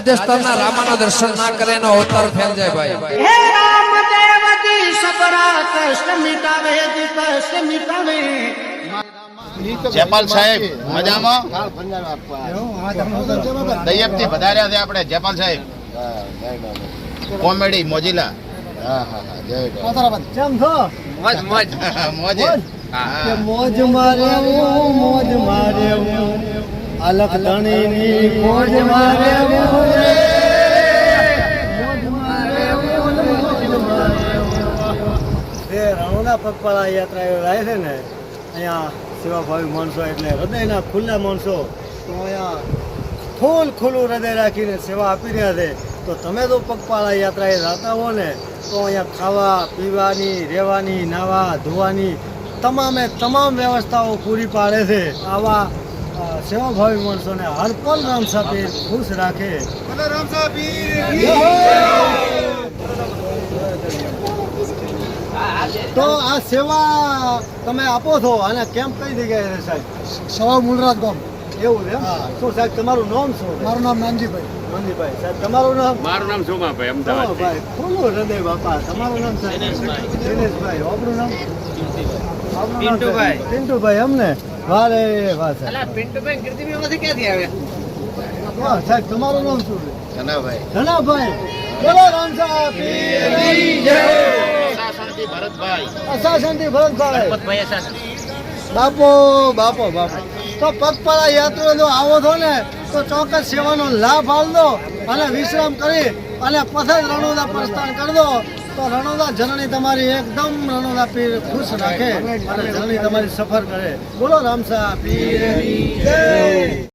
રાજસ્થાનના રામાના દર્શન ના કરે એનો અવતાર ફેલ જાય ભાઈ. હે રામ દેવજી સપરા કષ્ટ મિટાવે જી કષ્ટ મિટાવે જયપાલ સાહેબ મજામાં દૈયબથી વધાર્યા છે આપણે જયપાલ સાહેબ. કોમેડી મોજીલા. કેમ છો? મોજે કે મોજ મારે મોજ મારે અલખ ધણીની મોજ મારે રણુના પગપાળા યાત્રા રહે છે ને અહીંયા સેવાભાવી માણસો એટલે હૃદયના ખુલ્લા માણસો તો અહીંયા ફૂલ ખુલ્લું હૃદય રાખીને સેવા આપી રહ્યા છે. તો તમે તો પગપાળા યાત્રાએ રહેતા હો ને તો અહીંયા ખાવા પીવાની રહેવાની નાવા ધોવાની તમામે તમામ વ્યવસ્થાઓ પૂરી પાડે છે. આવા સેવાભાવી માણસોને હરપલ રામ સાહેબ ખુશ રાખે. તો આ સેવા તમે આપો છો અને કેમ કઈ જગ્યાએ છે સાહેબ? સવા મૂળરાજ ગામ. એવું છે એમ? શું સાહેબ તમારું નામ શું મારું નામ નાનજીભાઈ. મંદીભાઈ સાહેબ તમારું નામ? મારું નામ સોમાભાઈ અમદાવાદ ભાઈ ખુલ્લું હૃદય બાપા. તમારું નામ સાહેબ? દિનેશભાઈ. આપણું નામ? પિન્ટુભાઈ. પિન્ટુભાઈ એમ ને વાહ રે વાહ સાહેબ. પિન્ટુભાઈ કીર્તિભાઈ ક્યાંથી આવ્યા? વાહ સાહેબ તમારું નામ શું ધનાભાઈ. ધનાભાઈ. બોલો જય. શાસનથી ભરતભાઈ. અસાસનથી ભરતભાઈ. બાપો બાપો બાપો. તો પગપાળા યાત્રા જો આવો છો ને તો ચોક્કસ સેવાનો લાભ આલદો અને વિશ્રામ કરી અને પછી જ રણોદા પ્રસ્થાન કરી દો તો રણોદા જનની તમારી એકદમ રણોદા પીર ખુશ રાખે અને જનની તમારી સફર કરે. બોલો રામસા પીર